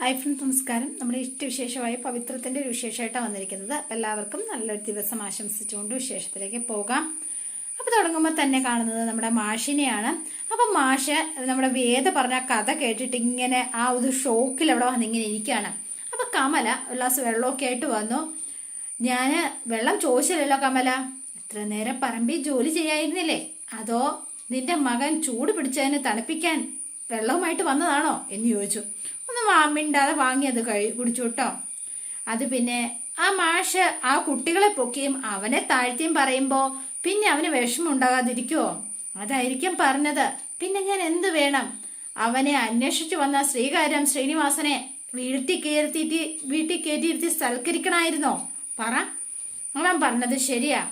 Hi friends നമസ്കാരം. നമ്മുടെ ഇഷ്ടവിശേഷമായ പവിത്രത്തിന്റെ ഒരു വിശേഷമായിട്ടാണ് വന്നിരിക്കുന്നത്. എല്ലാവർക്കും നല്ലൊരു ദിവസം ആശംസിച്ചുകൊണ്ട് വിശേഷത്തിലേക്ക് പോകാം. അപ്പോൾ തുടങ്ങുമ്പോൾ തന്നെ കാണുന്നത് നമ്മുടെ മാഷിനെയാണ്. അപ്പം മാഷ് നമ്മുടെ വേദ പറഞ്ഞ കഥ കേട്ടിട്ട് ഇങ്ങനെ ആ ഒരു ഷോക്കിൽ അവിടെ വന്നിങ്ങനെ ഇരിക്കുകയാണ്. അപ്പോൾ കമല ഒരു ഗ്ലാസ് വെള്ളമൊക്കെ ആയിട്ട് വന്നു. ഞാൻ വെള്ളം ചോദിച്ചില്ലല്ലോ കമല. ഇത്ര നേരം പറമ്പിൽ ജോലി ചെയ്യായിരുന്നില്ലേ? അതോ നിന്റെ മകൻ ചൂട് പിടിച്ചതിന് തണുപ്പിക്കാൻ വെള്ളവുമായിട്ട് വന്നതാണോ എന്ന് ചോദിച്ചു. ഒന്ന് വാമിണ്ടാതെ വാങ്ങി അത് കഴി കുടിച്ചു കേട്ടോ അത് പിന്നെ ആ മാഷ് ആ കുട്ടികളെ പൊക്കിയും അവനെ താഴ്ത്തിയും പറയുമ്പോ പിന്നെ അവന് വിഷമം ഉണ്ടാകാതിരിക്കുവോ? അതായിരിക്കും പറഞ്ഞത്. പിന്നെ ഞാൻ എന്ത് വേണം? അവനെ അന്വേഷിച്ചു വന്ന ശ്രീകാര്യം ശ്രീനിവാസനെ വീട്ടിൽ കയറ്റിയിട്ട് വീട്ടിൽ കയറ്റിയിരുത്തി സൽക്കരിക്കണമായിരുന്നോ പറ. അവൻ പറഞ്ഞത് ശരിയാ.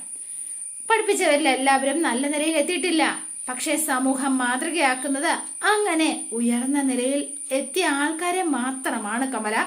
പഠിപ്പിച്ചവരിൽ എല്ലാവരും നല്ല നിലയിൽ എത്തിയിട്ടില്ല. പക്ഷേ സമൂഹം മാതൃകയാക്കുന്നത് അങ്ങനെ ഉയർന്ന നിലയിൽ എത്തിയ ആൾക്കാരെ മാത്രമാണ് കമല.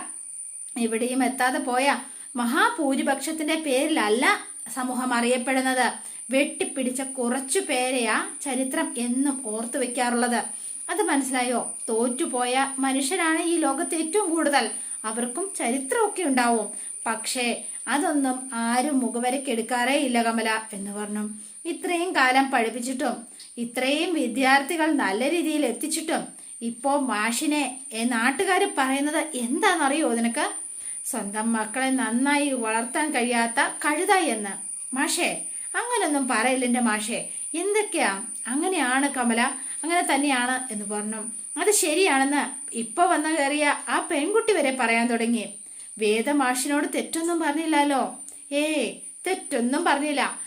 എവിടെയും എത്താതെ പോയ മഹാഭൂരിപക്ഷത്തിന്റെ പേരിലല്ല സമൂഹം അറിയപ്പെടുന്നത്. വെട്ടിപ്പിടിച്ച കുറച്ചു പേരെയാ ചരിത്രം എന്നും ഓർത്തു വെക്കാറുള്ളത്. അത് മനസ്സിലായോ? തോറ്റുപോയ മനുഷ്യരാണ് ഈ ലോകത്ത് ഏറ്റവും കൂടുതൽ. അവർക്കും ചരിത്രമൊക്കെ ഉണ്ടാവും. പക്ഷേ അതൊന്നും ആരും മുഖവരക്കെടുക്കാറേ ഇല്ല കമല എന്ന് പറഞ്ഞു. ഇത്രയും കാലം പഠിപ്പിച്ചിട്ടും ഇത്രയും വിദ്യാർത്ഥികൾ നല്ല രീതിയിൽ എത്തിച്ചിട്ടും ഇപ്പോ മാഷിനെ നാട്ടുകാർ പറയുന്നത് എന്താണെന്നറിയോ നിനക്ക്? സ്വന്തം മക്കളെ നന്നായി വളർത്താൻ കഴിയാത്ത കഴുത എന്ന്. മാഷേ അങ്ങനൊന്നും പറയില്ല എന്റെ മാഷേ. എന്തൊക്കെയാ? അങ്ങനെയാണ് കമല അങ്ങനെ തന്നെയാണ് എന്ന് പറഞ്ഞു. അത് ശരിയാണെന്ന് ഇപ്പൊ വന്ന കയറിയ ആ പെൺകുട്ടി വരെ പറയാൻ തുടങ്ങി. വേദമാഷിനോട് തെറ്റൊന്നും പറഞ്ഞില്ലല്ലോ. ഏ തെറ്റൊന്നും പറഞ്ഞില്ല.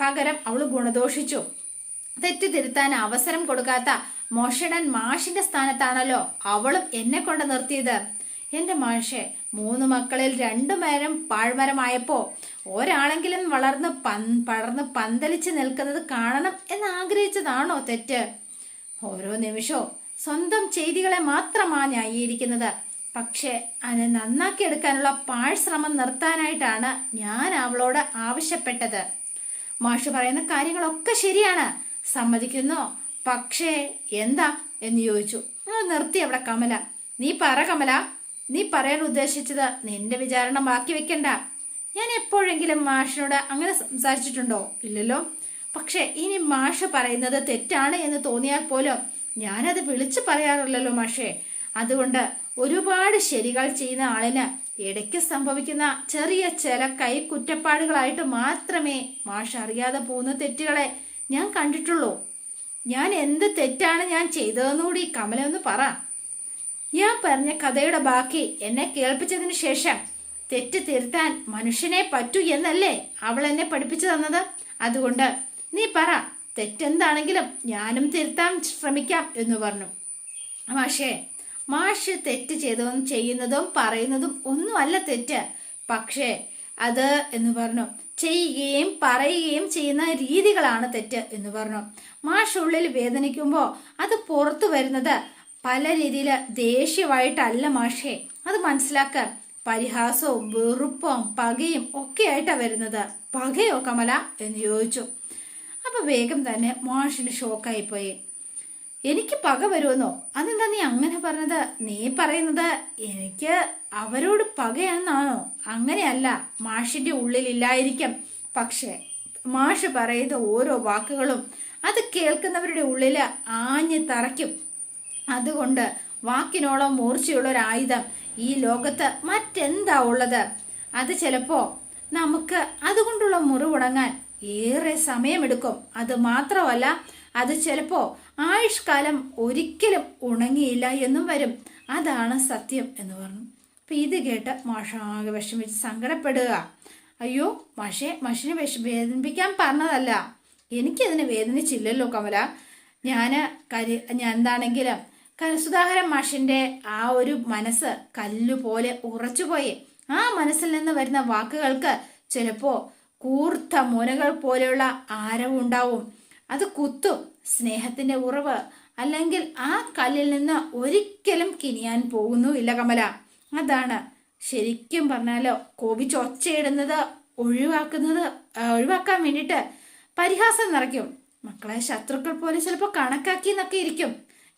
പകരം അവൾ ഗുണദോഷിച്ചു. തെറ്റ് തിരുത്താൻ അവസരം കൊടുക്കാത്ത മോഷണൻ മാഷിന്റെ സ്ഥാനത്താണല്ലോ അവളും എന്നെ കൊണ്ട് നിർത്തിയത്. എന്റെ മാഷെ മൂന്ന് മക്കളിൽ രണ്ടുപേരും പാഴ്മരമായപ്പോ ഒരാളെങ്കിലും വളർന്ന് പൻ പടർന്ന് പന്തലിച്ച് നിൽക്കുന്നത് കാണണം എന്ന് ആഗ്രഹിച്ചതാണോ തെറ്റ്? ഓരോ നിമിഷവും സ്വന്തം ചെയ്തികളെ മാത്രമാണ് ന്യായീകരിക്കുന്നത്. പക്ഷേ അതിനെ നന്നാക്കി എടുക്കാനുള്ള പാഴ്ശ്രമം നിർത്താനായിട്ടാണ് ഞാൻ അവളോട് ആവശ്യപ്പെട്ടത്. മാഷ് പറയുന്ന കാര്യങ്ങളൊക്കെ ശരിയാണ്. സമ്മതിക്കുന്നു? പക്ഷേ എന്താ എന്ന് ചോദിച്ചു. നിർത്തി അവിടെ കമല. നീ പറ കമല. നീ പറയാൻ ഉദ്ദേശിച്ചത് നിന്റെ വിചാരണ ബാക്കി വെക്കണ്ട. ഞാൻ എപ്പോഴെങ്കിലും മാഷിനോട് അങ്ങനെ സംസാരിച്ചിട്ടുണ്ടോ? ഇല്ലല്ലോ. പക്ഷേ ഇനി മാഷ് പറയുന്നത് തെറ്റാണ് എന്ന് തോന്നിയാൽ പോലും ഞാനത് വിളിച്ചു പറയാറില്ലല്ലോ മാഷേ. അതുകൊണ്ട് ഒരുപാട് ശരികൾ ചെയ്യുന്ന ആളിന് ഇടയ്ക്ക് സംഭവിക്കുന്ന ചെറിയ ചില കൈ കുറ്റപ്പാടുകളായിട്ട് മാത്രമേ മാഷ് അറിയാതെ പോകുന്ന തെറ്റുകളെ ഞാൻ കണ്ടിട്ടുള്ളൂ. ഞാൻ എന്ത് തെറ്റാണ് ഞാൻ ചെയ്തതെന്നുകൂടി കമല ഒന്ന് പറ. ഞാൻ പറഞ്ഞ കഥയുടെ ബാക്കി എന്നെ കേൾപ്പിച്ചതിന് ശേഷം തെറ്റ് തിരുത്താൻ മനുഷ്യനെ പറ്റൂ എന്നല്ലേ അവൾ എന്നെ പഠിപ്പിച്ചു തന്നത്? അതുകൊണ്ട് നീ പറ തെറ്റെന്താണെങ്കിലും ഞാനും തിരുത്താൻ ശ്രമിക്കാം എന്ന് പറഞ്ഞു. മാഷേ മാഷ് തെറ്റ് ചെയ്തതും ചെയ്യുന്നതും പറയുന്നതും ഒന്നുമല്ല തെറ്റ്. പക്ഷേ അത് എന്ന് പറഞ്ഞു ചെയ്യുകയും പറയുകയും ചെയ്യുന്ന രീതികളാണ് തെറ്റ് എന്ന് പറഞ്ഞു. മാഷ് ഉള്ളിൽ വേദനിക്കുമ്പോൾ അത് പുറത്തു വരുന്നത് പല രീതിയിൽ ദേഷ്യമായിട്ടല്ല മാഷേ. അത് മനസ്സിലാക്ക. പരിഹാസവും വെറുപ്പും പകയും ഒക്കെ ആയിട്ടാ വരുന്നത്. പകയോ കമല? എന്ന് ചോദിച്ചു. അപ്പൊ വേഗം തന്നെ മാഷിന് ഷോക്കായി പോയി എനിക്ക് പക വരുമെന്നോ? അതെന്താ നീ അങ്ങനെ പറഞ്ഞത്? നീ പറയുന്നത് എനിക്ക് അവരോട് പകയാണെന്നാണോ? അങ്ങനെയല്ല മാഷിന്റെ ഉള്ളിലില്ലായിരിക്കും. പക്ഷേ മാഷ് പറയുന്ന ഓരോ വാക്കുകളും അത് കേൾക്കുന്നവരുടെ ഉള്ളിൽ ആഞ്ഞ് തറയ്ക്കും. അതുകൊണ്ട് വാക്കിനോളം മൂർച്ചയുള്ള ഒരു ആയുധം ഈ ലോകത്ത് മറ്റെന്താ ഉള്ളത്? അത് ചിലപ്പോ നമുക്ക് അതുകൊണ്ടുള്ള മുറിവുടങ്ങാൻ ഏറെ സമയമെടുക്കും. അത് മാത്രമല്ല അത് ചിലപ്പോ ആയുഷ്കാലം ഒരിക്കലും ഉണങ്ങിയില്ല എന്നും വരും. അതാണ് സത്യം എന്ന് പറഞ്ഞു. അപ്പൊ ഇത് കേട്ട് മാഷാകെ വിഷമിച്ച് സങ്കടപ്പെടുക. അയ്യോ മാഷെ മഷിനെ വിഷ വേദനിപ്പിക്കാൻ പറഞ്ഞതല്ല. എനിക്കതിനെ വേദനിച്ചില്ലല്ലോ കമല. ഞാൻ കരി ഞാൻ എന്താണെങ്കിലും കരസുധാകരൻ സുധാകരൻ മാഷിന്റെ ആ ഒരു മനസ്സ് കല്ലുപോലെ ഉറച്ചുപോയി. ആ മനസ്സിൽ നിന്ന് വരുന്ന വാക്കുകൾക്ക് ചിലപ്പോ കൂർത്ത മുനകൾ പോലെയുള്ള ആരവുണ്ടാവും. അത് കുത്തും. സ്നേഹത്തിന്റെ ഉറവ്. അല്ലെങ്കിൽ ആ കല്ലിൽ നിന്ന് ഒരിക്കലും കിനിയാൻ പോകുന്നുമില്ല കമല. അതാണ് ശരിക്കും പറഞ്ഞാലോ കോപിച്ച് ഒച്ചയിടുന്നത് ഒഴിവാക്കുന്നത് ഒഴിവാക്കാൻ വേണ്ടിയിട്ട് പരിഹാസം നിറയ്ക്കും. മക്കളെ ശത്രുക്കൾ പോലെ ചിലപ്പോൾ കണക്കാക്കി എന്നൊക്കെ ഇരിക്കും.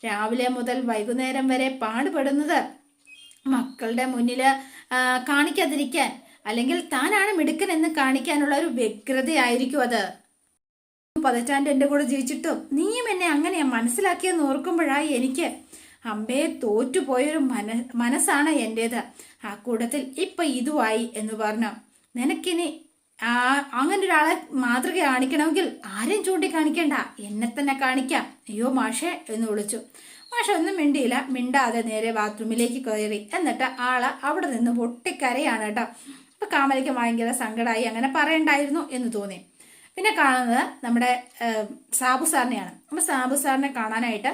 രാവിലെ മുതൽ വൈകുന്നേരം വരെ പാടുപെടുന്നത് മക്കളുടെ മുന്നിൽ കാണിക്കാതിരിക്കാൻ. അല്ലെങ്കിൽ താനാണ് മിടുക്കൻ എന്ന് കാണിക്കാനുള്ള ഒരു വ്യഗ്രതയായിരിക്കും അത്. പതിറ്റാണ്ട് എന്റെ കൂടെ ജീവിച്ചിട്ടും നീയും എന്നെ അങ്ങനെയാ മനസ്സിലാക്കിയെന്ന് ഓർക്കുമ്പോഴായി എനിക്ക് അമ്പയെ തോറ്റുപോയൊരു മന മനസ്സാണ് എന്റേത് ആ കൂട്ടത്തിൽ ഇപ്പൊ ഇതുമായി എന്ന് പറഞ്ഞു. നിനക്കിനി ആ അങ്ങനെ ഒരാളെ മാതൃക കാണിക്കണമെങ്കിൽ ആരെയും ചൂണ്ടിക്കാണിക്കേണ്ട. എന്നെ തന്നെ കാണിക്കാം. അയ്യോ മാഷേ എന്ന് വിളിച്ചു. മാഷ ഒന്നും മിണ്ടിയില്ല. മിണ്ടാതെ നേരെ ബാത്റൂമിലേക്ക് കയറി. എന്നിട്ട് ആൾ അവിടെ നിന്ന് പൊട്ടിക്കരയാണ് കേട്ടോ. അപ്പൊ കാമലിക്ക് ഭയങ്കര സങ്കടമായി അങ്ങനെ പറയണ്ടായിരുന്നു എന്ന് തോന്നി. പിന്നെ കാണുന്നത് നമ്മുടെ സാബു സാറിനെയാണ്. അപ്പൊ സാബു സാറിനെ കാണാനായിട്ട്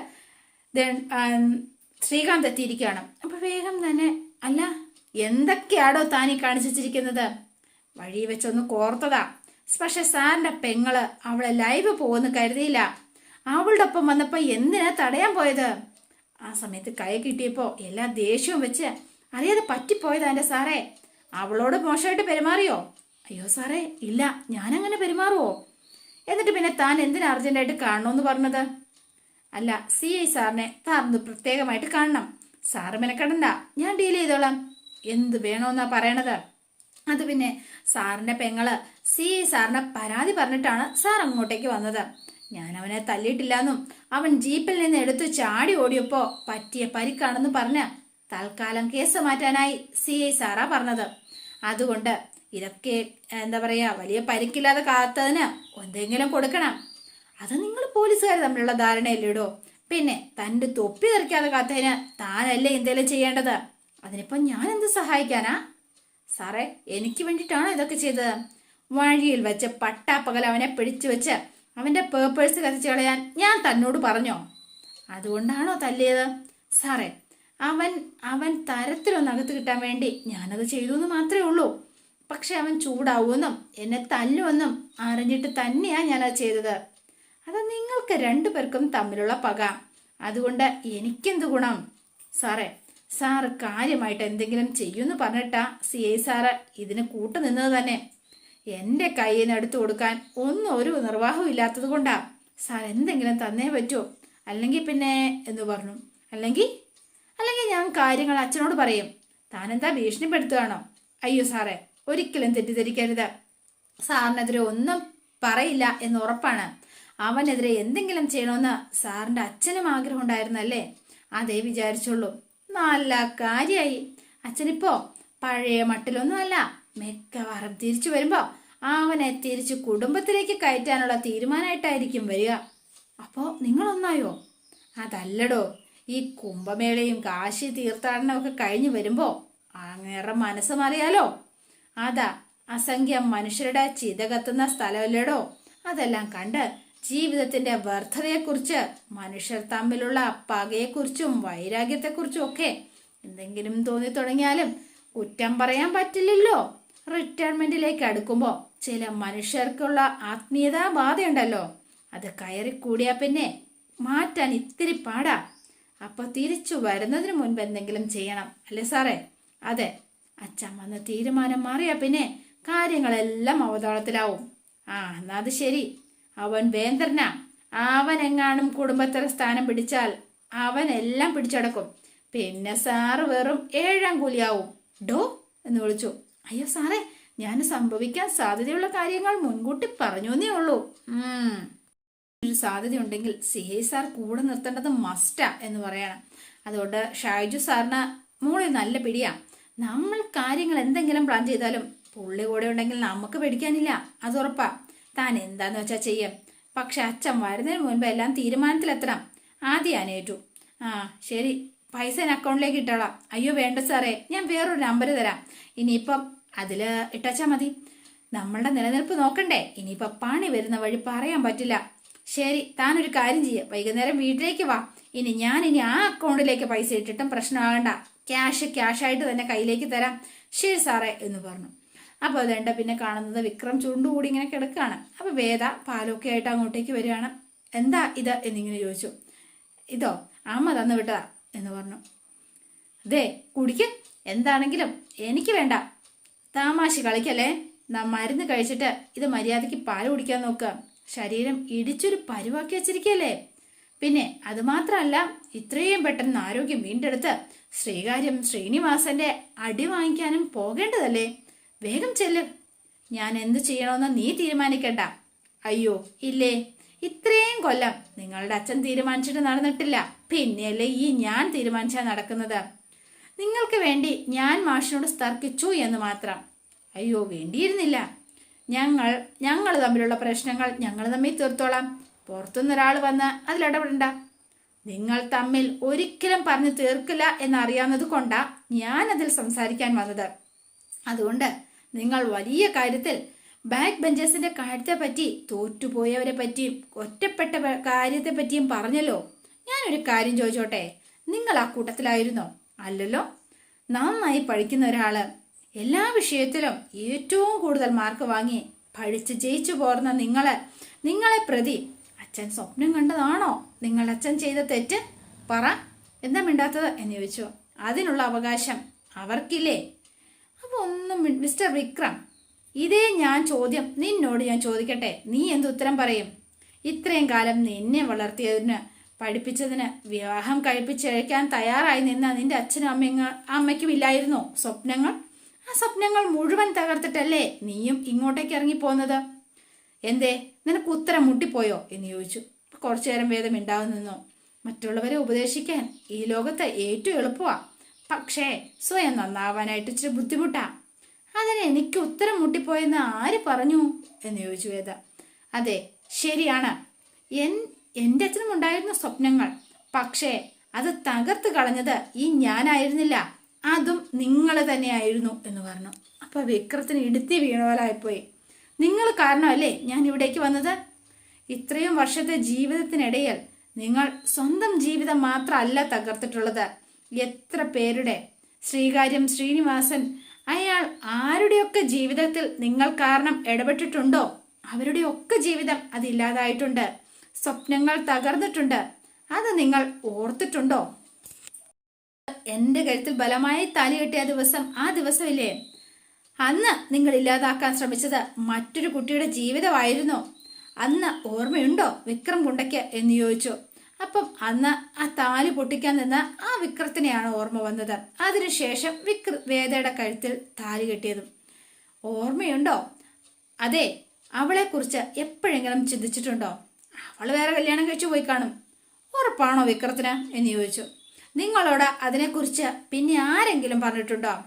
ശ്രീകാന്ത് എത്തിയിരിക്കുകയാണ്. അപ്പൊ വേഗം തന്നെ അല്ല എന്തൊക്കെയാടോ താനീ കാണിച്ചിരിക്കുന്നത് വഴി വെച്ചൊന്ന് കോർത്തതാ. പക്ഷെ സാറിന്റെ പെങ്ങൾ അവളെ ലൈവ് പോകുന്നു കരുതിയില്ല. അവളുടെ ഒപ്പം വന്നപ്പോ എന്തിനാ തടയാൻ പോയത്? ആ സമയത്ത് കൈ കിട്ടിയപ്പോൾ എല്ലാ ദേഷ്യവും വെച്ച് അറിയാതെ പറ്റിപ്പോയതാ എന്റെ സാറേ. അവളോട് മോശമായിട്ട് പെരുമാറിയോ? അയ്യോ സാറേ ഇല്ല. ഞാനങ്ങനെ പെരുമാറുവോ? എന്നിട്ട് പിന്നെ താൻ എന്തിനാ അർജന്റായിട്ട് കാണണമെന്ന് പറഞ്ഞത്? അല്ല സി ഐ സാറിനെ താർന്ന് പ്രത്യേകമായിട്ട് കാണണം. സാറ് മെനക്കെടണ്ട. ഞാൻ ഡീൽ ചെയ്തോളാം. എന്ത് വേണോന്നാ പറയണത്? അത് പിന്നെ സാറിന്റെ പെങ്ങൾ സി ഐ സാറിനെ പരാതി പറഞ്ഞിട്ടാണ് സാർ അങ്ങോട്ടേക്ക് വന്നത്. ഞാൻ അവനെ തല്ലിയിട്ടില്ലെന്നും അവൻ ജീപ്പിൽ നിന്ന് എടുത്തു ചാടി ഓടിയപ്പോ പറ്റിയ പരിക്കാണെന്ന് പറഞ്ഞ് തൽക്കാലം കേസ് മാറ്റാനായി സി ഐ സാറാ പറഞ്ഞത്. അതുകൊണ്ട് ഇതൊക്കെ എന്താ പറയാ വലിയ പരിക്കില്ലാതെ കാത്തതിന് എന്തെങ്കിലും കൊടുക്കണം. അത് നിങ്ങൾ പോലീസുകാർ തമ്മിലുള്ള ധാരണയല്ലേടോ പിന്നെ തന്റെ തൊപ്പി തെറിക്കാതെ കാത്തതിന് താനല്ലേ എന്തെങ്കിലും ചെയ്യേണ്ടത്? അതിനിപ്പോ ഞാൻ എന്ത് സഹായിക്കാനാ? സാറേ എനിക്ക് വേണ്ടിയിട്ടാണോ ഇതൊക്കെ ചെയ്തത്? വഴിയിൽ വെച്ച് പട്ടാപ്പകൽ അവനെ പിടിച്ചു വെച്ച് അവന്റെ പേപ്പേഴ്സ് കത്തിച്ചു കളയാൻ ഞാൻ തന്നോട് പറഞ്ഞോ? അതുകൊണ്ടാണോ തല്ലിയത്? സാറേ അവൻ അവൻ തരത്തിലൊന്നകത്ത് കിട്ടാൻ വേണ്ടി ഞാനത് ചെയ്തു എന്ന് മാത്രമേ ഉള്ളൂ. പക്ഷെ അവൻ ചൂടാവുമെന്നും എന്നെ തല്ലുമെന്നും അറിഞ്ഞിട്ട് തന്നെയാ ഞാനത് ചെയ്തത്. അത് നിങ്ങൾക്ക് രണ്ടു പേർക്കും തമ്മിലുള്ള പക. അതുകൊണ്ട് എനിക്കെന്ത് ഗുണം? സാറേ സാറ് കാര്യമായിട്ട് എന്തെങ്കിലും ചെയ്യുമെന്ന് പറഞ്ഞിട്ടാ സി ഐ സാറ് ഇതിന് കൂട്ടു നിന്നത് തന്നെ. എന്റെ കയ്യിൽ നിന്ന് എടുത്തു കൊടുക്കാൻ ഒന്നും ഒരു നിർവാഹവും ഇല്ലാത്തത് കൊണ്ടാ. സാർ എന്തെങ്കിലും തന്നേ പറ്റുമോ അല്ലെങ്കിൽ പിന്നെ എന്ന് പറഞ്ഞു? അല്ലെങ്കിൽ അല്ലെങ്കിൽ ഞാൻ കാര്യങ്ങൾ അച്ഛനോട് പറയും. താനെന്താ ഭീഷണിപ്പെടുത്തുകയാണോ അയ്യോ സാറേ ഒരിക്കലും തെറ്റിദ്ധരിക്കരുത്. സാറിനെതിരെ ഒന്നും പറയില്ല എന്ന് ഉറപ്പാണ്. അവനെതിരെ എന്തെങ്കിലും ചെയ്യണമെന്ന് സാറിന്റെ അച്ഛനും ആഗ്രഹം ഉണ്ടായിരുന്നല്ലേ? അതേ വിചാരിച്ചുള്ളൂ. നല്ല കാര്യമായി അച്ഛനിപ്പോ പഴയ മട്ടിലൊന്നുമല്ല മിക്കവാറും തിരിച്ചു വരുമ്പോ അവനെ തിരിച്ച് കുടുംബത്തിലേക്ക് കയറ്റാനുള്ള തീരുമാനമായിട്ടായിരിക്കും വരിക. അപ്പോ നിങ്ങളൊന്നായോ? അതല്ലടോ. ഈ കുംഭമേളയും കാശി തീർത്ഥാടനവും ഒക്കെ കഴിഞ്ഞു വരുമ്പോ അങ്ങേറെ മനസ്സ് മാറിയാലോ? അതാ അസംഖ്യം മനുഷ്യരുടെ ചിത കത്തുന്ന സ്ഥലമല്ലേടോ? അതെല്ലാം കണ്ട് ജീവിതത്തിന്റെ വ്യർത്ഥതയെക്കുറിച്ച് മനുഷ്യർ തമ്മിലുള്ള പകയെക്കുറിച്ചും വൈരാഗ്യത്തെക്കുറിച്ചും ഒക്കെ എന്തെങ്കിലും തോന്നി തുടങ്ങിയാലും കുറ്റം പറയാൻ പറ്റില്ലല്ലോ. റിട്ടയർമെന്റിലേക്ക് അടുക്കുമ്പോൾ ചില മനുഷ്യർക്കുള്ള ആത്മീയതാ ബാധയുണ്ടല്ലോ. അത് കയറി കൂടിയാ പിന്നെ മാറ്റാൻ ഇത്തിരി പാടാ. അപ്പൊ തിരിച്ചു വരുന്നതിന് മുൻപ് എന്തെങ്കിലും ചെയ്യണം അല്ലേ സാറേ? അതെ. അച്ഛൻ വന്ന തീരുമാനം മാറിയാ പിന്നെ കാര്യങ്ങളെല്ലാം അവതാളത്തിലാവും. ആ എന്നാ അത് ശരി. അവൻ വേന്ദ്രനാ. അവൻ എങ്ങാനും കുടുംബത്തിലെ സ്ഥാനം പിടിച്ചാൽ അവൻ എല്ലാം പിടിച്ചടക്കും. പിന്നെ സാറ് വെറും ഏഴാം കൂലിയാവും. ഡോ എന്ന് വിളിച്ചു. അയ്യോ സാറേ ഞാൻ സംഭവിക്കാൻ സാധ്യതയുള്ള കാര്യങ്ങൾ മുൻകൂട്ടി പറഞ്ഞു എന്നേ ഉള്ളൂ. ഒരു സാധ്യത ഉണ്ടെങ്കിൽ സി ഐ സാർ കൂടെ നിർത്തേണ്ടത് മസ്റ്റാ എന്ന് പറയണം. അതുകൊണ്ട് ഷാജു സാറിന് മോളിൽ നല്ല പിടിയാ. നമ്മൾ കാര്യങ്ങൾ എന്തെങ്കിലും പ്ലാൻ ചെയ്താലും പുള്ളി കൂടെ ഉണ്ടെങ്കിൽ നമുക്ക് പേടിക്കാനില്ല. അത് ഉറപ്പാ. താൻ എന്താന്ന് വെച്ചാൽ ചെയ്യും. പക്ഷെ അച്ഛൻ വരുന്നതിന് മുൻപ് എല്ലാം തീരുമാനത്തിലെത്തണം. ആദ്യം ഞാനേറ്റു ആ ശരി. പൈസ എന്റെ അക്കൗണ്ടിലേക്ക് ഇട്ടോളാം. അയ്യോ വേണ്ട സാറേ. ഞാൻ വേറൊരു നമ്പർ തരാം. ഇനിയിപ്പം അതിൽ ഇട്ടച്ചാൽ മതി. നമ്മളുടെ നിലനിൽപ്പ് നോക്കണ്ടേ. ഇനിയിപ്പം പണി വരുന്ന വഴി പറയാൻ പറ്റില്ല. ശരി താനൊരു കാര്യം ചെയ്യുക വൈകുന്നേരം വീട്ടിലേക്ക് വാ. ഇനി ഞാൻ ഇനി ആ അക്കൗണ്ടിലേക്ക് പൈസ ഇട്ടിട്ടും പ്രശ്നമാകണ്ട. ക്യാഷ് ക്യാഷായിട്ട് തന്നെ കയ്യിലേക്ക് തരാം. ശരി സാറേ എന്ന് പറഞ്ഞു. അപ്പോൾ അതേണ്ട പിന്നെ കാണുന്നത്? വിക്രം ചുണ്ടുകൂടി ഇങ്ങനെ കിടക്കുകയാണ് അപ്പോൾ വേദ പാലൊക്കെ ആയിട്ട് അങ്ങോട്ടേക്ക് വരികയാണ്. എന്താ ഇത്? എന്നിങ്ങനെ ചോദിച്ചു. ഇതോ അമ്മ തന്നു വിട്ടതാ എന്ന് പറഞ്ഞു. അതെ കുടിക്ക്. എന്താണെങ്കിലും എനിക്ക് വേണ്ട. താമാശി കളിക്കല്ലേ? നാം മരുന്ന് കഴിച്ചിട്ട് ഇത് മര്യാദയ്ക്ക് പാൽ കുടിക്കാൻ നോക്കുക ശരീരം ഇടിച്ചൊരു പരുവാക്കി വെച്ചിരിക്കല്ലേ പിന്നെ അതുമാത്രമല്ല ഇത്രയും പെട്ടെന്ന് ആരോഗ്യം വീണ്ടെടുത്ത് ശ്രീകാര്യം ശ്രീനിവാസന്റെ അടി വാങ്ങിക്കാനും പോകേണ്ടതല്ലേ? വേഗം ചെല്ല്. ഞാൻ എന്ത് ചെയ്യണമെന്ന് നീ തീരുമാനിക്കണ്ട. അയ്യോ ഇല്ലേ? ഇത്രയും കൊല്ലം നിങ്ങളുടെ അച്ഛൻ തീരുമാനിച്ചിട്ട് നടന്നിട്ടില്ല. പിന്നെയല്ലേ ഈ ഞാൻ തീരുമാനിച്ചാ നടക്കുന്നത്? നിങ്ങൾക്ക് വേണ്ടി ഞാൻ മാഷിനോട് തർക്കിച്ചു എന്ന് മാത്രം. അയ്യോ വേണ്ടിയിരുന്നില്ല. ഞങ്ങൾ ഞങ്ങൾ തമ്മിലുള്ള പ്രശ്നങ്ങൾ ഞങ്ങൾ തമ്മിൽ തീർത്തോളാം. പുറത്തുനിന്നൊരാൾ വന്ന് അതിലിടപെടണ്ട. നിങ്ങൾ തമ്മിൽ ഒരിക്കലും പറഞ്ഞു തീർക്കില്ല എന്നറിയാവുന്നത് കൊണ്ടാ ഞാൻ അതിൽ സംസാരിക്കാൻ വന്നത്. അതുകൊണ്ട് നിങ്ങൾ വലിയ കാര്യത്തിൽ ബാക്ക് ബെഞ്ചേഴ്സിന്റെ കാര്യത്തെ പറ്റി തോറ്റുപോയവരെ പറ്റിയും ഒറ്റപ്പെട്ട കാര്യത്തെ പറ്റിയും പറഞ്ഞല്ലോ. ഞാനൊരു കാര്യം ചോദിച്ചോട്ടെ? നിങ്ങൾ ആ കൂട്ടത്തിലായിരുന്നോ? അല്ലല്ലോ. നന്നായി പഠിക്കുന്ന ഒരാൾ. എല്ലാ വിഷയത്തിലും ഏറ്റവും കൂടുതൽ മാർക്ക് വാങ്ങി പഠിച്ച് ജയിച്ചു പോർന്ന നിങ്ങളെ നിങ്ങളെ പ്രതി അച്ഛൻ സ്വപ്നം കണ്ടതാണോ? നിങ്ങളുടെ അച്ഛൻ ചെയ്ത തെറ്റ് പറ. എന്താ മിണ്ടാത്തത്? എന്ന് ചോദിച്ചു. അതിനുള്ള അവകാശം അവർക്കില്ലേ? അപ്പോൾ ഒന്നും മിസ്റ്റർ വിക്രം ഇതേ ഞാൻ ചോദ്യം നിന്നോട് ഞാൻ ചോദിക്കട്ടെ? നീ എന്ത് ഉത്തരം പറയും? ഇത്രയും കാലം നിന്നെ വളർത്തിയതിന് പഠിപ്പിച്ചതിന് വിവാഹം കഴിപ്പിച്ചയക്കാൻ തയ്യാറായി നിന്ന നിന്റെ അച്ഛനും അമ്മയും അമ്മയ്ക്കും ഇല്ലായിരുന്നോ സ്വപ്നങ്ങൾ? ആ സ്വപ്നങ്ങൾ മുഴുവൻ തകർത്തിട്ടല്ലേ നീയും ഇങ്ങോട്ടേക്ക് ഇറങ്ങി പോന്നത് എന്തേ? നിനക്ക് ഉത്തരം മുട്ടിപ്പോയോ? എന്ന് ചോദിച്ചു. കുറച്ചു നേരം വേദം ഉണ്ടാവും നിന്നോ? മറ്റുള്ളവരെ ഉപദേശിക്കാൻ ഈ ലോകത്ത് ഏറ്റവും എളുപ്പമാ. പക്ഷേ സ്വയം നന്നാവാനായിട്ട് ഇച്ചിരി ബുദ്ധിമുട്ടാ. അതിന് എനിക്ക് ഉത്തരം മുട്ടിപ്പോയെന്ന് ആര് പറഞ്ഞു? എന്ന് ചോദിച്ചു വേദ. അതെ ശരിയാണ്. എൻ എന്റെ അച്ഛനും ഉണ്ടായിരുന്ന സ്വപ്നങ്ങൾ. പക്ഷേ അത് തകർത്ത് കളഞ്ഞത് ഈ ഞാനായിരുന്നില്ല. അതും നിങ്ങൾ തന്നെയായിരുന്നു എന്ന് പറഞ്ഞു. അപ്പൊ വിക്രത്തിന് ഇടുത്തി വീണവരായിപ്പോയി നിങ്ങൾ കാരണമല്ലേ ഞാൻ ഇവിടേക്ക് വന്നത്? ഇത്രയും വർഷത്തെ ജീവിതത്തിനിടയിൽ നിങ്ങൾ സ്വന്തം ജീവിതം മാത്രമല്ല തകർത്തിട്ടുള്ളത്. എത്ര പേരുടെ? ശ്രീകാര്യം ശ്രീനിവാസൻ അയാൾ ആരുടെയൊക്കെ ജീവിതത്തിൽ നിങ്ങൾ കാരണം ഇടപെട്ടിട്ടുണ്ടോ? അവരുടെയൊക്കെ ജീവിതം അതില്ലാതായിട്ടുണ്ട്. സ്വപ്നങ്ങൾ തകർന്നിട്ടുണ്ട്. അത് നിങ്ങൾ ഓർത്തിട്ടുണ്ടോ? എന്റെ കഴുത്തിൽ ബലമായി താലി കെട്ടിയ ദിവസം ആ ദിവസമില്ലേ? അന്ന് നിങ്ങൾ ഇല്ലാതാക്കാൻ ശ്രമിച്ചത് മറ്റൊരു കുട്ടിയുടെ ജീവിതമായിരുന്നോ. അന്ന് ഓർമ്മയുണ്ടോ വിക്രം കുണ്ടയ്ക്ക് എന്ന് ചോദിച്ചു. അപ്പം അന്ന് ആ താലി പൊട്ടിക്കാൻ നിന്ന് ആ വിക്രത്തിനെയാണ് ഓർമ്മ വന്നത്. അതിനുശേഷം വിക്ര വേദയുടെ കഴുത്തിൽ താലി കെട്ടിയതും. ഓർമ്മയുണ്ടോ? അതെ അവളെക്കുറിച്ച് എപ്പോഴെങ്കിലും ചിന്തിച്ചിട്ടുണ്ടോ? അവൾ വേറെ കല്യാണം കഴിച്ചു പോയി കാണും. ഉറപ്പാണോ വിക്രത്തിന്? എന്ന് ചോദിച്ചു. നിങ്ങളോട് അതിനെക്കുറിച്ച് പിന്നെ ആരെങ്കിലും പറഞ്ഞിട്ടുണ്ടോ?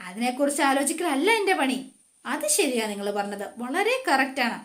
അതിനെക്കുറിച്ച് ആലോചിക്കലല്ല എന്റെ പണി. അത് ശരിയാണ് നിങ്ങൾ പറഞ്ഞത്. വളരെ കറക്റ്റാണ്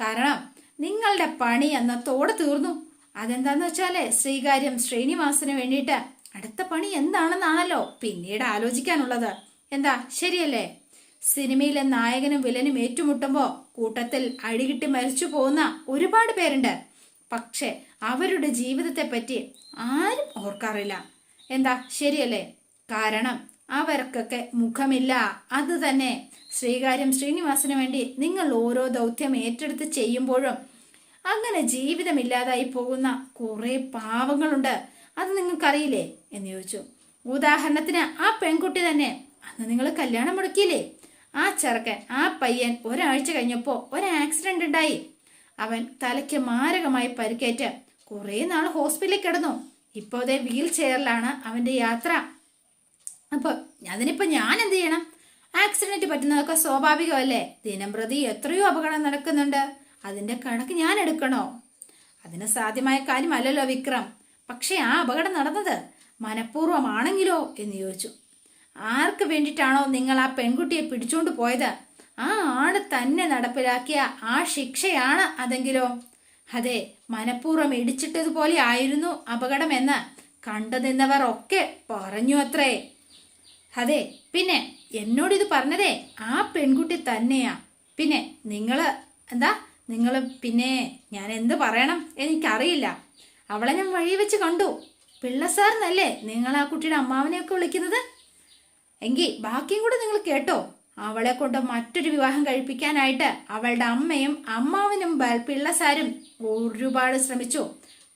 കാരണം നിങ്ങളുടെ പണി എന്നത്തോടെ തീർന്നു. അതെന്താന്ന് വെച്ചാലേ ശ്രീകാര്യം ശ്രീനിവാസന് വേണ്ടിയിട്ട് അടുത്ത പണി എന്താണെന്നാണല്ലോ പിന്നീട് ആലോചിക്കാനുള്ളത്. എന്താ? ശരിയല്ലേ? സിനിമയിലെ നായകനും വില്ലനും ഏറ്റുമുട്ടുമ്പോൾ കൂട്ടത്തിൽ അടികിട്ടി മരിച്ചു പോകുന്ന ഒരുപാട് പേരുണ്ട്. പക്ഷെ അവരുടെ ജീവിതത്തെ പറ്റി ആരും ഓർക്കാറില്ല. എന്താ? ശരിയല്ലേ? കാരണം അവർക്കൊക്കെ മുഖമില്ല. അത് തന്നെ. ശ്രീകാര്യം ശ്രീനിവാസന് വേണ്ടി നിങ്ങൾ ഓരോ ദൗത്യം ഏറ്റെടുത്ത് ചെയ്യുമ്പോഴും അങ്ങനെ ജീവിതമില്ലാതായി പോകുന്ന കുറേ പാവങ്ങളുണ്ട്. അത് നിങ്ങൾക്കറിയില്ലേ? എന്ന് ചോദിച്ചു. ഉദാഹരണത്തിന് ആ പെൺകുട്ടി തന്നെ. അന്ന് നിങ്ങൾ കല്യാണം മുടക്കിയില്ലേ? ആ ചെറുക്കൻ ആ പയ്യൻ ഒരാഴ്ച കഴിഞ്ഞപ്പോൾ ഒരു ആക്സിഡന്റ് ഉണ്ടായി. അവൻ തലയ്ക്ക് മാരകമായി പരിക്കേറ്റ് കുറേ നാൾ ഹോസ്പിറ്റലിൽ കിടന്നു. ഇപ്പോൾ അതേ വീൽ ചെയറിലാണ് അവന്റെ യാത്ര. അപ്പൊ അതിനിപ്പോ ഞാൻ എന്ത് ചെയ്യണം? ആക്സിഡന്റ് പറ്റുന്നതൊക്കെ സ്വാഭാവികമല്ലേ? ദിനം പ്രതി എത്രയോ അപകടം നടക്കുന്നുണ്ട്. അതിന്റെ കണക്ക് ഞാൻ എടുക്കണോ? അതിന് സാധ്യമായ കാര്യമല്ലല്ലോ വിക്രം. പക്ഷേ ആ അപകടം നടന്നത് മനഃപൂർവമാണെങ്കിലോ എന്ന് ചോദിച്ചു. ആർക്ക് വേണ്ടിയിട്ടാണോ നിങ്ങൾ ആ പെൺകുട്ടിയെ പിടിച്ചോണ്ട് പോയത്? ആ ആൾ തന്നെ നടപ്പിലാക്കിയ ആ ശിക്ഷയാണ് അതെങ്കിലോ? അതെ മനഃപൂർവം ഇടിച്ചിട്ടതുപോലെ ആയിരുന്നു അപകടമെന്ന് കണ്ടു നിന്നവർ ഒക്കെ പറഞ്ഞു അത്രേ. അതെ പിന്നെ എന്നോട് ഇത് പറഞ്ഞതേ ആ പെൺകുട്ടി തന്നെയാ. പിന്നെ നിങ്ങൾ എന്താ നിങ്ങൾ പിന്നെ ഞാൻ എന്ത് പറയണം എനിക്കറിയില്ല. അവളെ ഞാൻ വഴി വെച്ച് കണ്ടു. പിള്ള സാറിനല്ലേ നിങ്ങൾ ആ കുട്ടിയുടെ അമ്മാവനെയൊക്കെ വിളിക്കുന്നത്? എങ്കിൽ ബാക്കിയും കൂടെ നിങ്ങൾ കേട്ടോ. അവളെ കൊണ്ട് മറ്റൊരു വിവാഹം കഴിപ്പിക്കാനായിട്ട് അവളുടെ അമ്മയും അമ്മാവനും പിള്ളസാരും ഒരുപാട് ശ്രമിച്ചു.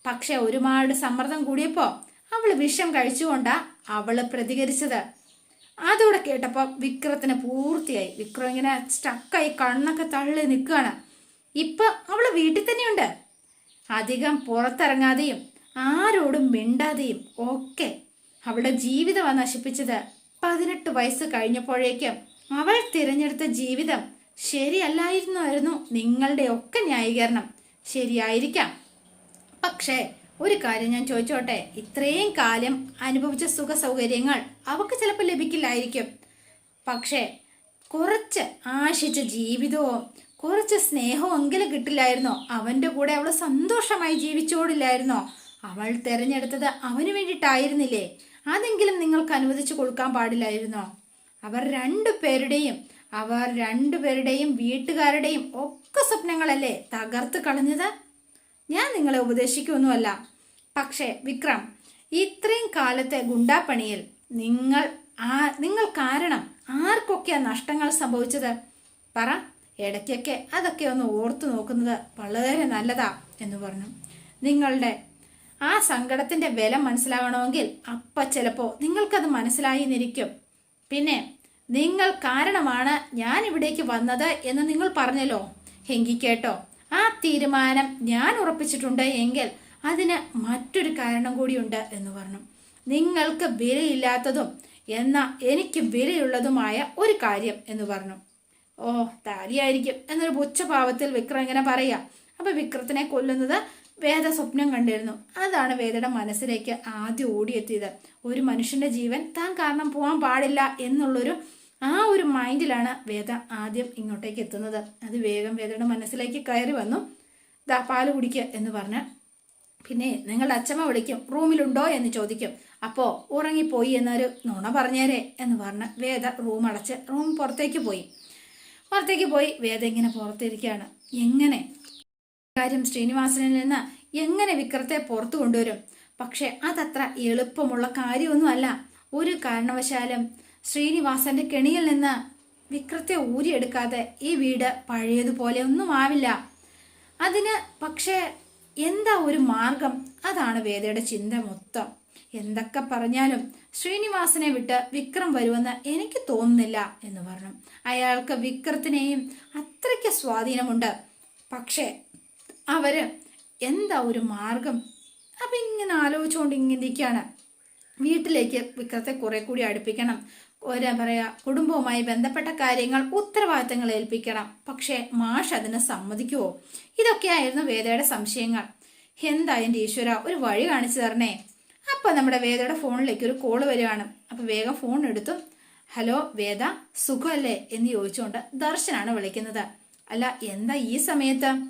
പക്ഷെ ഒരുപാട് സമ്മർദ്ദം കൂടിയപ്പോൾ അവൾ വിഷം കഴിച്ചുകൊണ്ടാ അവൾ പ്രതികരിച്ചത്. അതോടെ കേട്ടപ്പോൾ വിക്രത്തിന് പൂർത്തിയായി. വിക്രം ഇങ്ങനെ സ്റ്റക്കായി കണ്ണൊക്കെ തള്ളി നിൽക്കുകയാണ് ഇപ്പൊ അവൾ വീട്ടിൽ തന്നെയുണ്ട്. അധികം പുറത്തിറങ്ങാതെയും ആരോടും മിണ്ടാതെയും ഒക്കെ അവളുടെ ജീവിതമാണ് നശിപ്പിച്ചത് പതിനെട്ട് വയസ്സ് കഴിഞ്ഞപ്പോഴേക്കും അവൾ തിരഞ്ഞെടുത്ത ജീവിതം ശരിയല്ലായിരുന്നായിരുന്നു നിങ്ങളുടെ ഒക്കെ ന്യായീകരണം. ശരിയായിരിക്കാം. പക്ഷേ ഒരു കാര്യം ഞാൻ ചോദിച്ചോട്ടെ? ഇത്രയും കാലം അനുഭവിച്ച സുഖ സൗകര്യങ്ങൾ അവക്ക് ചിലപ്പോൾ ലഭിക്കില്ലായിരിക്കും. പക്ഷേ കുറച്ച് ആശിച്ച ജീവിതവും കുറച്ച് സ്നേഹവും എങ്കിലും കിട്ടില്ലായിരുന്നോ? അവന്റെ കൂടെ അവൾ സന്തോഷമായി ജീവിച്ചോടില്ലായിരുന്നോ അവൾ തിരഞ്ഞെടുത്തത് അവന് വേണ്ടിയിട്ടായിരുന്നില്ലേ? അതെങ്കിലും നിങ്ങൾക്ക് അനുവദിച്ചു കൊടുക്കാൻ പാടില്ലായിരുന്നോ? അവർ രണ്ടു പേരുടെയും അവർ രണ്ടുപേരുടെയും വീട്ടുകാരുടെയും ഒക്കെ സ്വപ്നങ്ങളല്ലേ തകർത്ത് കളഞ്ഞത്? ഞാൻ നിങ്ങളെ ഉപദേശിക്കൊന്നുമല്ല പക്ഷേ വിക്രം ഇത്രയും കാലത്തെ ഗുണ്ടാപ്പണിയിൽ നിങ്ങൾ ആ നിങ്ങൾ കാരണം ആർക്കൊക്കെയാ നഷ്ടങ്ങൾ സംഭവിച്ചത്? പറ. ഇടയ്ക്കൊക്കെ അതൊക്കെ ഒന്ന് ഓർത്തു നോക്കുന്നത് വളരെ നല്ലതാ എന്ന് പറഞ്ഞു. നിങ്ങളുടെ ആ സങ്കടത്തിന്റെ വില മനസ്സിലാവണമെങ്കിൽ അപ്പ ചിലപ്പോ നിങ്ങൾക്കത് മനസ്സിലായി നിരിക്കും പിന്നെ നിങ്ങൾ കാരണമാണ് ഞാൻ ഇവിടേക്ക് വന്നത് എന്ന് നിങ്ങൾ പറഞ്ഞല്ലോ. എങ്കിൽ കേട്ടോ ആ തീരുമാനം ഞാൻ ഉറപ്പിച്ചിട്ടുണ്ട് എങ്കിൽ അതിന് മറ്റൊരു കാരണം കൂടിയുണ്ട് എന്ന് പറഞ്ഞു. നിങ്ങൾക്ക് വിലയില്ലാത്തതും എന്നാൽ എനിക്ക് വിലയുള്ളതുമായ ഒരു കാര്യം എന്ന് പറഞ്ഞു. ഓ താലിയായിരിക്കും എന്നൊരു പുച്ഛഭാവത്തിൽ വിക്രം ഇങ്ങനെ പറയാ അപ്പൊ വിക്രത്തിനെ കൊല്ലുന്നത് വേദ സ്വപ്നം കണ്ടിരുന്നു. അതാണ് വേദയുടെ മനസ്സിലേക്ക് ആദ്യം ഓടിയെത്തിയത്. ഒരു മനുഷ്യന്റെ ജീവൻ താൻ കാരണം പോകാൻ പാടില്ല എന്നുള്ളൊരു ആ ഒരു മൈൻഡിലാണ് വേദ ആദ്യം ഇങ്ങോട്ടേക്ക് എത്തുന്നത്. അത് വേഗം വേദയുടെ മനസ്സിലേക്ക് കയറി വന്നു. ദാ പാൽ കുടിക്കുക എന്ന് പറഞ്ഞ്. പിന്നെ നിങ്ങളുടെ അച്ഛമ്മ വിളിക്കും റൂമിലുണ്ടോ? എന്ന് ചോദിക്കും. അപ്പോൾ ഉറങ്ങിപ്പോയി എന്നൊരു നുണ പറഞ്ഞേരെ എന്ന് പറഞ്ഞ് വേദ റൂം അടച്ച് റൂം പുറത്തേക്ക് പോയി. പുറത്തേക്ക് പോയി വേദ ഇങ്ങനെ പുറത്തിരിക്കുകയാണ്. എങ്ങനെ? കാര്യം ശ്രീനിവാസനിൽ നിന്ന് എങ്ങനെ വിക്രത്തെ പുറത്തു കൊണ്ടുവരും? പക്ഷെ അതത്ര എളുപ്പമുള്ള കാര്യമൊന്നുമല്ല. ഒരു കാരണവശാലും ശ്രീനിവാസന്റെ കെണിയിൽ നിന്ന് വിക്രത്തെ ഊരിയെടുക്കാതെ ഈ വീട് പഴയതുപോലെ ഒന്നും ആവില്ല. അതിന് പക്ഷേ എന്താ ഒരു മാർഗം? അതാണ് വേദയുടെ ചിന്ത മൊത്തം. എന്തൊക്കെ പറഞ്ഞാലും ശ്രീനിവാസനെ വിട്ട് വിക്രം വരുമെന്ന് എനിക്ക് തോന്നുന്നില്ല എന്ന് പറഞ്ഞു. അയാൾക്ക് വിക്രത്തിനെയും അത്രയ്ക്ക് സ്വാധീനമുണ്ട്. പക്ഷേ അവർ എന്താ ഒരു മാർഗം? അപ്പൊ ഇങ്ങനെ ആലോചിച്ചുകൊണ്ട് ഇങ്ങനെ ഇരിക്കുകയാണ് വീട്ടിലേക്ക് വിക്രത്തെ കുറെ കൂടി അടുപ്പിക്കണം. ഒരാ പറയാ കുടുംബവുമായി ബന്ധപ്പെട്ട കാര്യങ്ങൾ ഉത്തരവാദിത്തങ്ങൾ ഏൽപ്പിക്കണം. പക്ഷേ മാഷ് അതിന് സമ്മതിക്കുവോ? ഇതൊക്കെയായിരുന്നു വേദയുടെ സംശയങ്ങൾ. എന്താ എന്റെ ഈശ്വര ഒരു വഴി കാണിച്ചു തരണേ? അപ്പൊ നമ്മുടെ വേദയുടെ ഫോണിലേക്ക് ഒരു കോൾ വരികയാണ്. അപ്പൊ വേഗം ഫോൺ എടുത്തു. ഹലോ വേദ സുഖമല്ലേ എന്ന് ചോദിച്ചുകൊണ്ട് ദർശനാണ് വിളിക്കുന്നത്. അല്ല എന്താ ഈ സമയത്ത്?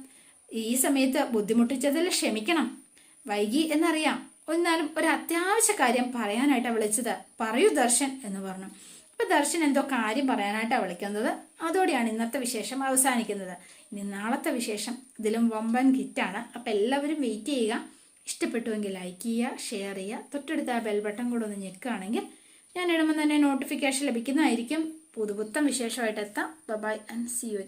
ഈ സമയത്ത് ബുദ്ധിമുട്ടിച്ചതിൽ ക്ഷമിക്കണം. വൈകി എന്നറിയാം. എന്നാലും ഒരു അത്യാവശ്യ കാര്യം പറയാനായിട്ടാണ് വിളിച്ചത്. പറയൂ ദർശൻ എന്ന് പറഞ്ഞു. ഇപ്പൊ ദർശൻ എന്തോ കാര്യം പറയാനായിട്ടാണ് വിളിക്കുന്നത്. അതോടെയാണ് ഇന്നത്തെ വിശേഷം അവസാനിക്കുന്നത്. ഇനി നാളത്തെ വിശേഷം ഇതിലും വമ്പൻ കിറ്റാണ് അപ്പൊ എല്ലാവരും വെയിറ്റ് ചെയ്യുക. ഇഷ്ടപ്പെട്ടുവെങ്കിൽ ലൈക്ക് ചെയ്യുക ഷെയർ ചെയ്യുക. തൊട്ടടുത്ത ആ ബെൽ ബട്ടൺ കൂടെ ഒന്ന് ഞെക്കുകയാണെങ്കിൽ ഞാൻ ഇടുമ്പോൾ തന്നെ നോട്ടിഫിക്കേഷൻ ലഭിക്കുന്നതായിരിക്കും. പുതുപുത്തം വിശേഷമായിട്ട് എത്താം. By and C U